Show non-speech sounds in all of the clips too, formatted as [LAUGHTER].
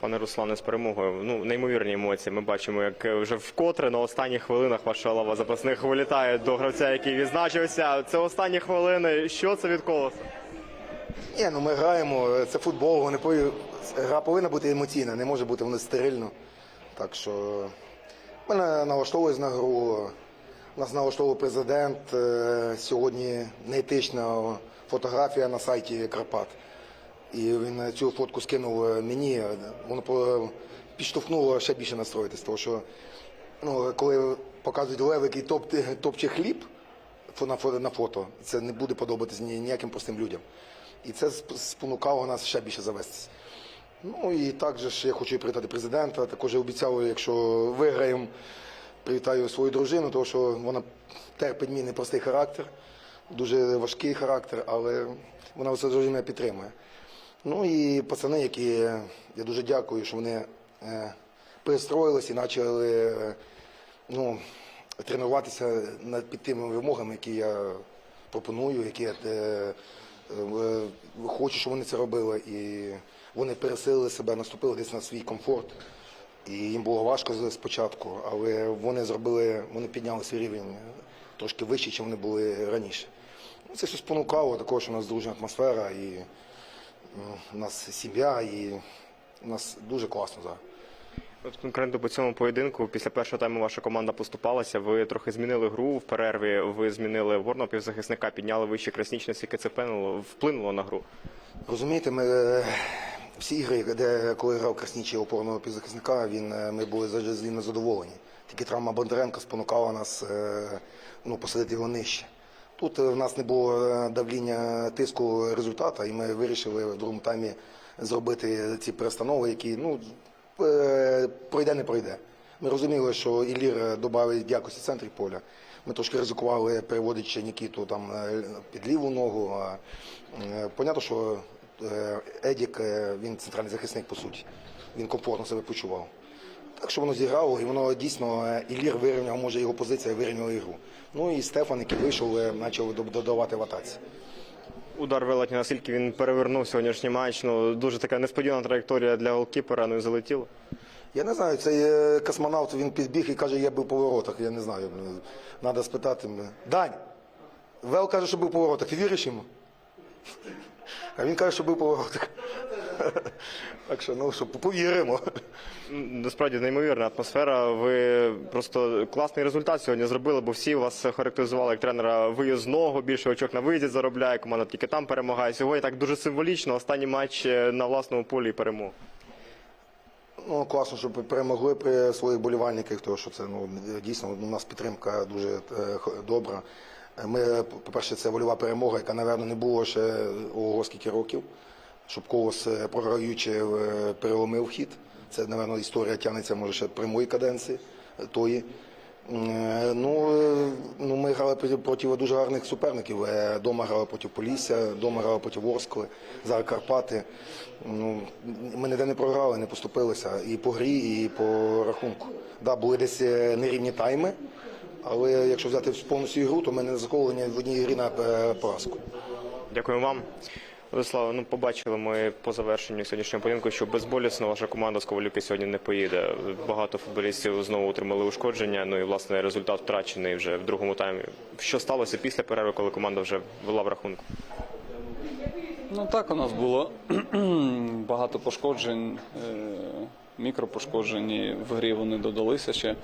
Пане Руслане, з перемогою. Ну, неймовірні емоції. Ми бачимо, як вже вкотре на останніх хвилинах ваша лава запасних вилітає до гравця, який відзначився. Це останні хвилини. Що це від колоса? Ні, ну ми граємо, це футбол, вони пові- гра повинна бути емоційна, не може бути вона стерильно. Так що мене налаштовують на гру. Нас налаштовує президент. Е, Сьогодні неетична фотографія на сайті Карпат. І він цю фотку скинув мені. Воно підштовхнуло ще більше настроїтись, тому що ну, коли показують лев, який топ, топче хліб на фото, це не буде подобатись ні- ніяким простим людям. І це спонукало нас ще більше завестися. Ну і також я хочу привітати президента. Також я обіцяв, якщо виграємо, привітаю свою дружину, тому що вона терпить мій непростий характер, дуже важкий характер, але вона все мене підтримує. Ну і пацани, які я дуже дякую, що вони е, перестроїлися і почали е, ну, тренуватися під тими вимогами, які я пропоную, які я е, хочу, щоб вони це робили. І вони пересилили себе, наступили десь на свій комфорт. І їм було важко спочатку, але вони зробили, вони підняли свій рівень трошки вище, ніж вони були раніше. Ну, Це все спонукало, також у нас дружня атмосфера, і у нас сім'я, і у нас дуже класно зараз. От конкретно по цьому поєдинку, після першого тайму ваша команда поступалася. Ви трохи змінили гру в перерві. Ви змінили горного півзахисника, підняли вище краснічне, скільки це вплинуло, вплинуло на гру. Розумієте, ми е, всі ігри, де коли грав Краснічий опорного півзахисника, він е, ми були завжди з ним незадоволені. Тільки травма Бондаренка спонукала нас е, ну, посадити його нижче. Тут е, в нас не було е, давління тиску результата, і ми вирішили в другому таймі зробити ці перестанови, які ну, е, пройде, не пройде. Ми розуміли, що Ілір додав якості центрі поля. Ми трошки ризикували, переводячи Нікіту там е, під ліву ногу. А, е, Понятно, що е, Едік, е, він центральний захисник по суті. Він комфортно себе почував. Так що воно зіграло, і воно дійсно е, Ілір вирівняв, може його позиція вирівняла ігру. Ну і Стефан, який вийшов, е, почав додавати в атаці. Удар велетні, наскільки він перевернув сьогоднішній матч. Ну дуже така несподівана траєкторія для голкіпера. Ну і залетіло. Я не знаю, цей е, космонавт він підбіг і каже, я був в поворотах. Я не знаю. Треба спитати. мене. Дань, Вел каже, що був в поворотах. Ти віриш йому? А він каже, що був в поворотах. Так що, ну що, повіримо. Насправді неймовірна атмосфера. Ви просто класний результат сьогодні зробили, бо всі вас характеризували як тренера виїзного. Більше очок на виїзді заробляє. Команда тільки там перемагає. Сьогодні так дуже символічно. Останній матч е, на власному полі і перемог. Ну, класно, щоб перемогли при своїх болівальниках, тому що це ну, дійсно у нас підтримка дуже е, добра. Ми, по-перше, це вольова перемога, яка, напевно, не було ще ого скільки років, щоб колос програючи е, переломив хід. Це, напевно, історія тягнеться може ще при моїй каденції тої. Е, Ну, е, ну, ми грали проти- дуже гарних суперників. Дома грали проти Полісся, дома грали проти Ворскли, зараз Карпати. Ну, ми ніде не програли, не поступилися і по грі, і по рахунку. Да, були десь нерівні тайми, але якщо взяти повністю ігру, то ми не заколені в одній грі на поразку. Дякую вам. Владислава, ну побачили ми по завершенню сьогоднішнього поєдинку, що безболісно ваша команда з Ковалюки сьогодні не поїде. Багато футболістів знову отримали ушкодження. Ну і власне результат втрачений вже в другому таймі. Що сталося після перерви, коли команда вже вела в рахунку? Ну так у нас було [CLEARS THROAT] багато пошкоджень, е, мікропошкоджень, в грі вони додалися ще.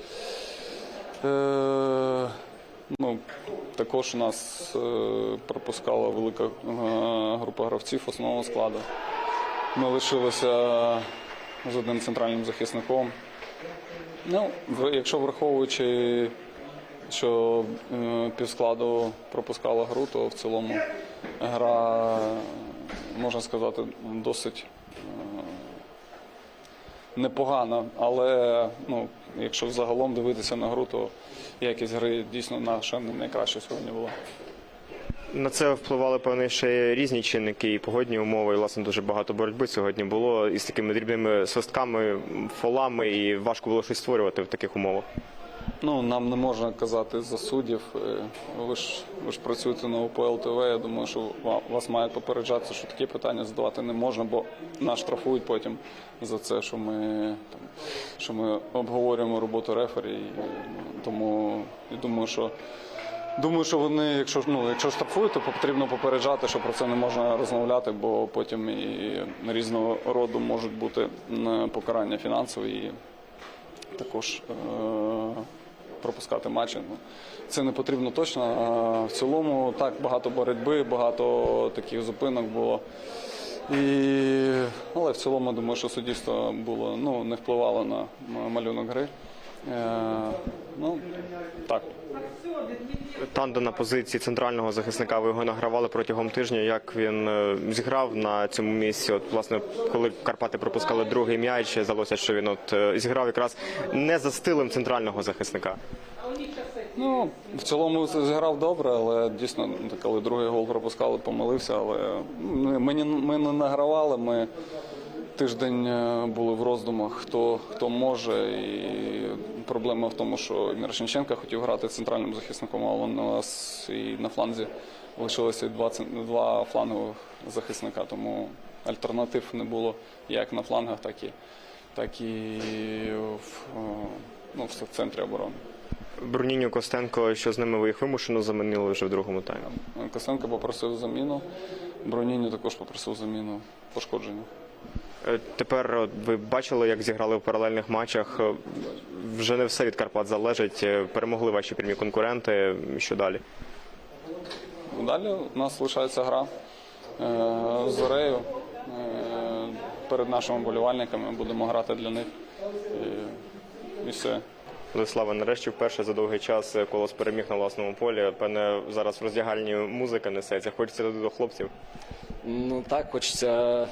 Також нас е, пропускала велика е, група гравців основного складу. Ми лишилися з одним центральним захисником. Ну, якщо враховуючи, що е, півскладу пропускала гру, то в цілому гра, можна сказати, досить непогана. Але ну, якщо загалом дивитися на гру, то якість гри дійсно наша не найкраща сьогодні була. На це впливали певні ще різні чинники і погодні умови. І, власне, дуже багато боротьби сьогодні було із такими дрібними свистками, фолами, і важко було щось створювати в таких умовах. Ну, нам не можна казати за суддів. Е, Ви ж, ви ж працюєте на УПЛ ТВ. Я думаю, що вас мають попереджати, що такі питання задавати не можна, бо нас штрафують потім за це, що ми, там, що ми обговорюємо роботу рефері. Тому я думаю, що. Думаю, що вони, якщо ну, якщо штрафують, то потрібно попереджати, що про це не можна розмовляти, бо потім і різного роду можуть бути м, покарання фінансові і також е- пропускати матчі. Ну, Це не потрібно точно. В цілому так багато боротьби, багато таких зупинок було. І, але в цілому думаю, що суддівство було ну, не впливало на малюнок гри. Ну, так. Тандо на позиції центрального захисника. Ви його награвали протягом тижня. Як він е, зіграв на цьому місці? От власне, коли Карпати пропускали другий м'яч, здалося, що він от е, зіграв якраз не за стилем центрального захисника. Ну, в цілому зіграв добре, але дійсно, коли другий гол пропускали, помилився. Але ми, ми, ми не награвали. Ми тиждень е, були в роздумах, хто, хто може. І проблема в тому, що Мірошниченка хотів грати центральним захисником, але у нас і на фланзі лишилося два, два флангових захисника, тому альтернатив не було як на флангах, так і, так і в, е, ну, в центрі оборони. Бруніньо Костенко, що з ними ви їх вимушено замінили вже в другому таймі. Косенко попросив заміну, Броніню також попросив заміну пошкодження. Е, Тепер ви бачили, як зіграли в паралельних матчах. Е, Вже не все від Карпат залежить. Е, Перемогли ваші прямі конкуренти. Що далі? Далі у нас лишається гра е, з Зорею. Е, перед нашими болівальниками будемо грати для них. І, і все. Владислава, нарешті вперше за довгий час е, колос переміг на власному полі. Певне, зараз в роздягальні музика несеться. Хочеться до хлопців. Ну так, хочеться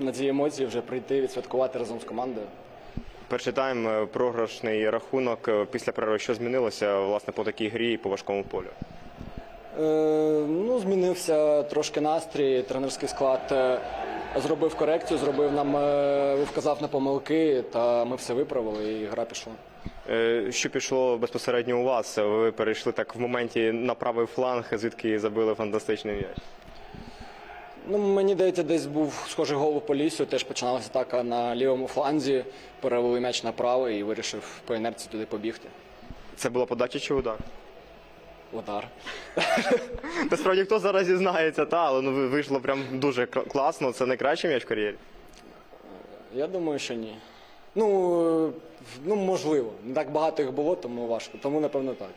на ці емоції вже прийти, відсвяткувати разом з командою. Перший тайм е, програшний рахунок. Е, Після перерви що змінилося власне по такій грі і по важкому полю? Е, ну, змінився трошки настрій, тренерський склад зробив корекцію, зробив нам, вказав на помилки, та ми все виправили і гра пішла. Що пішло безпосередньо у вас? Ви перейшли так в моменті на правий фланг, звідки забили фантастичний м'яч. Ну, мені здається, десь був схожий гол у Полісю, теж починалася атака на лівому фланзі, перевели м'яч на правий і вирішив по інерції туди побігти. Це була подача чи удар? Удар. [LAUGHS] Насправді хто зараз зізнається, та але ну вийшло прям дуже класно. Це найкращий м'яч в кар'єрі. Я думаю, що ні. Ну, е, ну можливо. Не так багато їх було, тому важко. Тому, напевно, так.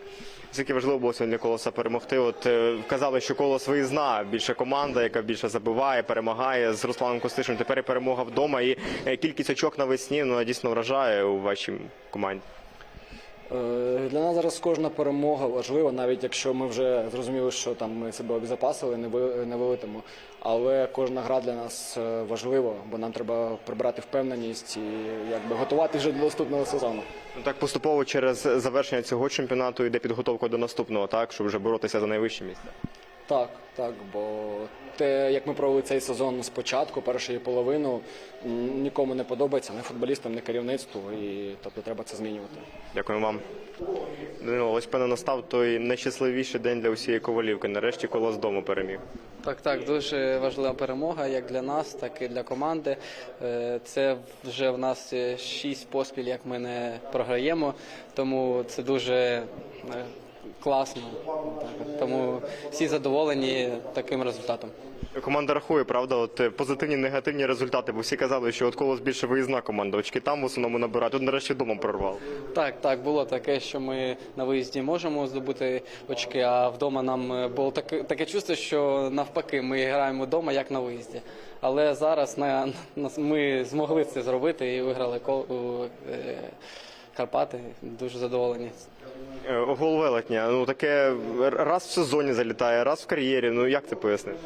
Скільки важливо було сьогодні колоса перемогти. От е, казали, що колос виїзна більше команда, яка більше забиває, перемагає з Русланом Костишем. Тепер і перемога вдома. І е, кількість очок навесні ну дійсно вражає у вашій команді. Е, Для нас зараз кожна перемога важлива, навіть якщо ми вже зрозуміли, що там ми себе обезопасили, не ви- не вилетимо. Але кожна гра для нас е, важлива, бо нам треба прибрати впевненість і якби готувати вже до наступного сезону. Ну так поступово через завершення цього чемпіонату йде підготовка до наступного, так щоб вже боротися за найвище місце. Так, так, бо те, як ми провели цей сезон спочатку, першої половину, нікому не подобається, не футболістам, не керівництву, і тобто треба це змінювати. Дякую вам. Данило, ось певно настав той найщасливіший день для усієї ковалівки. Нарешті колос дому переміг. Так, так, дуже важлива перемога як для нас, так і для команди. Е, Це вже в нас шість поспіль, як ми не програємо, тому це дуже е, класно. Так, Тому всі задоволені таким результатом. Команда рахує, правда, от е, позитивні негативні результати, бо всі казали, що от колос більше виїзна команда. Очки там в основному набирають. Тут нарешті вдома прорвав. Так, так, було таке, що ми на виїзді можемо здобути очки, а вдома нам е, було таке, таке чувство, що навпаки ми граємо вдома, як на виїзді. Але зараз на, на, ми змогли це зробити і виграли кол, е, Карпати. Дуже задоволені. Е, Гол велетня. Ну таке раз в сезоні залітає, раз в кар'єрі. Ну як це пояснити?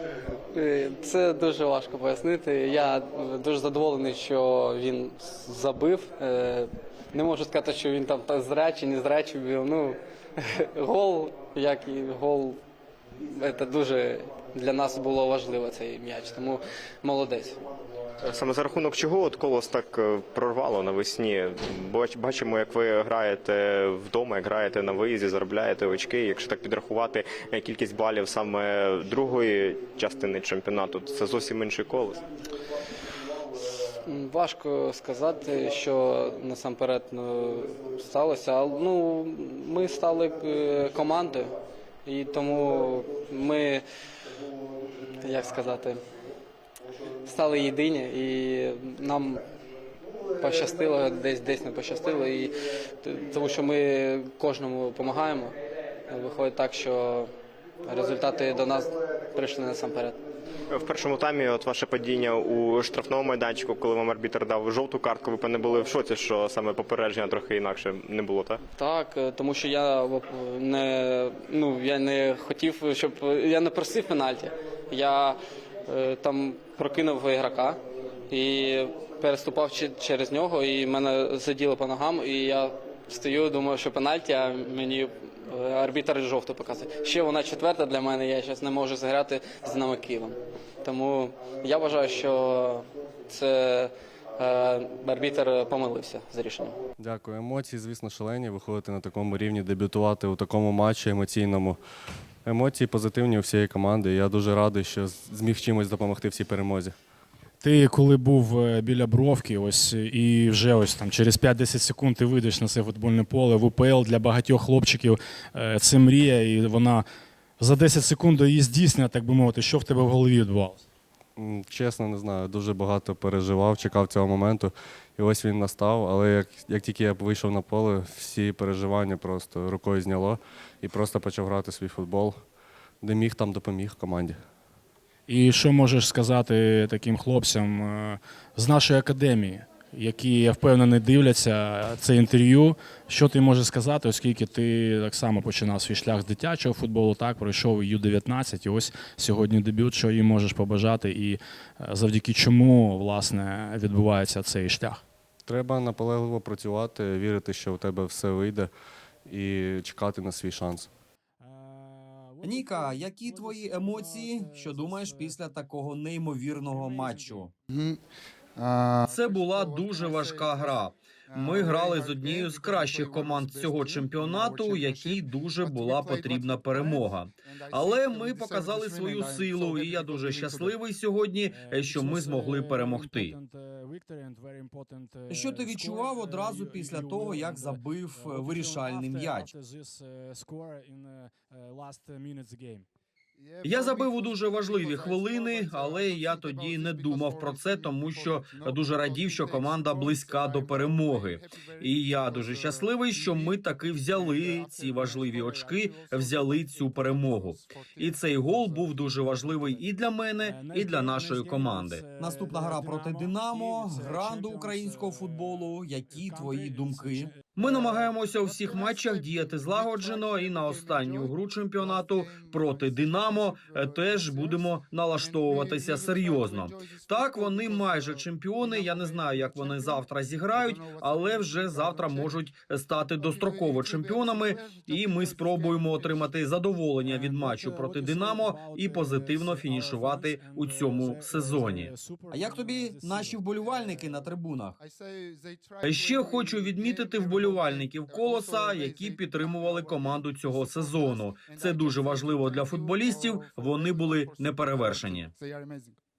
Е, Це дуже важко пояснити. Я дуже задоволений, що він забив. Е, Не можу сказати, що він там та зря чи не зря бив. Ну, [LAUGHS] гол, як і гол, це дуже для нас було важливо цей м'яч, тому молодець. Саме за рахунок чого от колос так е, прорвало навесні? Бачимо, як ви граєте вдома, як граєте на виїзді, заробляєте очки. Якщо так підрахувати е, кількість балів саме другої частини чемпіонату, це зовсім інший колос. Важко сказати, що насамперед сталося. Але ну, ми стали е, командою, і тому ми, як сказати, стали єдині, і нам пощастило, десь десь не пощастило, і тому що ми кожному допомагаємо. Виходить так, що результати до нас прийшли насамперед. В першому таймі, от ваше падіння у штрафному майданчику, коли вам арбітр дав жовту картку, ви певне були в шоці, що саме попередження трохи інакше не було, так? Так, е, тому що я не ну я не хотів, щоб я не просив пенальті. Я там прокинув ігрока і переступав через нього, і мене заділо по ногам, і я стою, думаю, що пенальті, а мені арбітер арбітр жовту показує. Ще вона четверта для мене, я зараз не можу зіграти з Динамо Києвом. Тому я вважаю, що це е, арбітр помилився з рішенням. Дякую. Емоції, звісно, шалені. Виходити на такому рівні, дебютувати у такому матчі емоційному. Емоції позитивні у всієї команди. Я дуже радий, що зміг чимось допомогти в цій перемозі. Ти коли був е, біля бровки, ось і вже ось там через 5-10 секунд ти вийдеш на це футбольне поле в УПЛ для багатьох хлопчиків. е, Це мрія, і вона за 10 секунд її здійснює, так би мовити, що в тебе в голові відбувалося. Чесно, не знаю, дуже багато переживав, чекав цього моменту. І ось він настав. Але як, як тільки я вийшов на поле, всі переживання просто рукою зняло і просто почав грати свій футбол, де міг, там допоміг команді. І що можеш сказати таким хлопцям е, з нашої академії, які я впевнений дивляться це інтерв'ю? Що ти можеш сказати, оскільки ти так само починав свій шлях з дитячого футболу, так пройшов і Ю-19, і ось сьогодні дебют, що їм можеш побажати, і е, завдяки чому власне відбувається цей шлях? Треба наполегливо працювати, вірити, що у тебе все вийде, і чекати на свій шанс. Ніка, які твої емоції? Що думаєш після такого неймовірного матчу? Це була дуже важка гра. Ми грали з однією з кращих команд цього чемпіонату, якій дуже була потрібна перемога. Але ми показали свою силу, і я дуже щасливий сьогодні, що ми змогли перемогти. Що ти відчував одразу після того, як забив вирішальний м'яч? Я забив у дуже важливі хвилини, але я тоді не думав про це, тому що дуже радів, що команда близька до перемоги. І я дуже щасливий, що ми таки взяли ці важливі очки, взяли цю перемогу. І цей гол був дуже важливий і для мене, і для нашої команди. Наступна гра проти Динамо, гранду українського футболу. Які твої думки? Ми намагаємося у всіх матчах діяти злагоджено, і на останню гру чемпіонату проти Динамо е, теж будемо налаштовуватися серйозно. Так, вони майже чемпіони. Я не знаю, як вони завтра зіграють, але вже завтра можуть стати достроково чемпіонами. І ми спробуємо отримати задоволення від матчу проти Динамо і позитивно фінішувати у цьому сезоні. А як тобі наші вболівальники на трибунах? Ще хочу відмітити вболівальників колоса, які підтримували команду цього сезону. Це дуже важливо для футболістів. Вони були неперевершені.